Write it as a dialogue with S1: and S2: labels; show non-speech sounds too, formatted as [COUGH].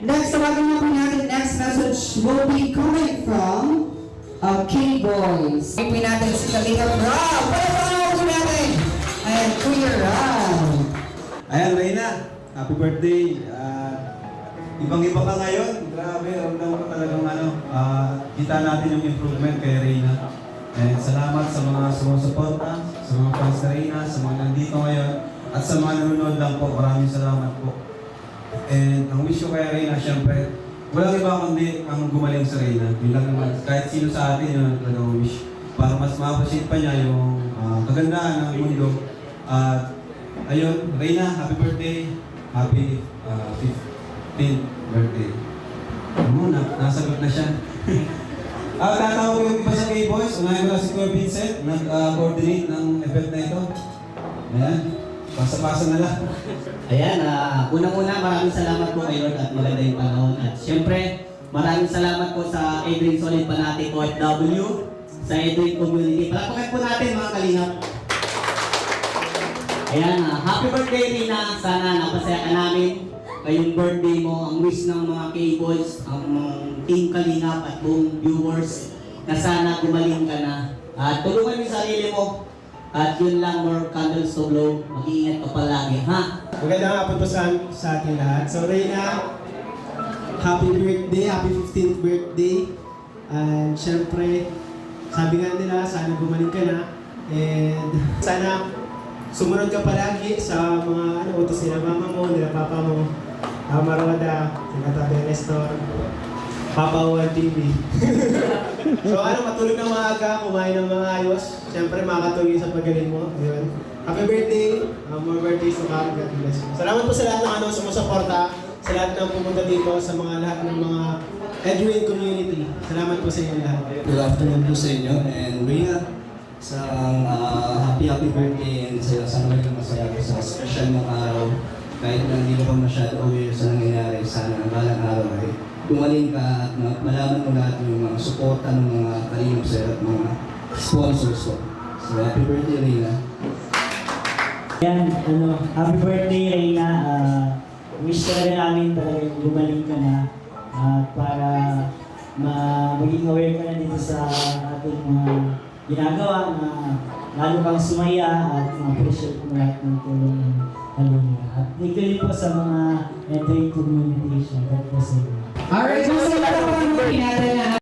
S1: Next, tawagin na po natin, next message will be coming from uh, K-Boys. Po natin si Kalina Rob. Palapakan po natin. Ayan, Kuya Rob.
S2: Ayan, Reyna. Happy birthday. Ah, ibang-iba ka ngayon. Grabe, ramdam ko talagang ano, ah, kita natin yung improvement kay Reyna. And salamat sa mga sumusuporta, sa mga fans ni Reyna, sa mga nandito ngayon, at sa mga nanonood lang po. Maraming salamat po. And ang wish ko kay Reyna, syempre, walang iba kundi ang gumaling sa Reyna. Yun lang naman. Kahit sino sa atin yun ang talagang wish. Para mas ma-appreciate pa niya yung ah, kagandahan ng mundo. At ayun, Reyna, happy birthday. Happy ah, 15th birthday. Ano na, nasagot na siya. [LAUGHS] Ah, tatawag ko yung iba sa K-Boys. Unahin ko na si Kuya Vincent, nag-coordinate ng event na ito. Ayan, pasa-pasa na lang.
S3: Ayan, ah, unang-una maraming salamat po kay Lord at maganda yung panahon. At syempre, maraming salamat po sa Adrian Solid Panati OFW, sa Adrian Community. Palapakan po natin mga kalingap. Ayan, ah, happy birthday Rina. Sana napasaya ka namin. Ngayong birthday mo, ang wish ng mga K-Boys, ang mga team kalingap at buong viewers na sana gumaling ka na. At tulungan yung sarili mo. At yun lang, more candles to blow. Mag-iingat ka palagi, ha?
S4: Magandang hapon po sa, sa ating lahat. So, Reyna, happy birthday, happy 15th birthday. And syempre, sabi nga nila, sana gumaling ka na. And [LAUGHS] sana sumunod ka palagi sa mga ano, utos nila mama mo, nila papa mo. Mama Roda, sila Tabi Nestor, Papa Juan TV. so ano, matulog ng maaga, kumain ng mga ayos. Siyempre, makakatuloy sa pagaling mo. Yun. Happy birthday! Uh, more birthdays to come. God bless you. Salamat po sa lahat ng ano, sumusuporta, sa lahat ng pumunta dito, sa mga lahat ng mga Edwin community. Salamat po sa inyo lahat.
S5: Good afternoon po sa inyo and Rhea, sa ah, happy happy birthday and sa sana kayo masaya po sa special ng araw. Kahit na hindi ko pa masyado aware sa nangyayari, sana ang balang araw ay gumaling ka at ma- malaman mo lahat yung mga suporta ng mga kalinong sa'yo at mga sponsors ko. So happy birthday Rhea.
S6: Yan, ano, happy birthday Reyna. Ah, wish talaga namin talaga gumaling ka na at para ma maging aware ka na dito sa ating mga ginagawa na lalo kang sumaya at ma-appreciate mo lahat ng tulong ng alumni. At rin po sa mga entering community. God bless you.
S1: Alright, so sa mga natin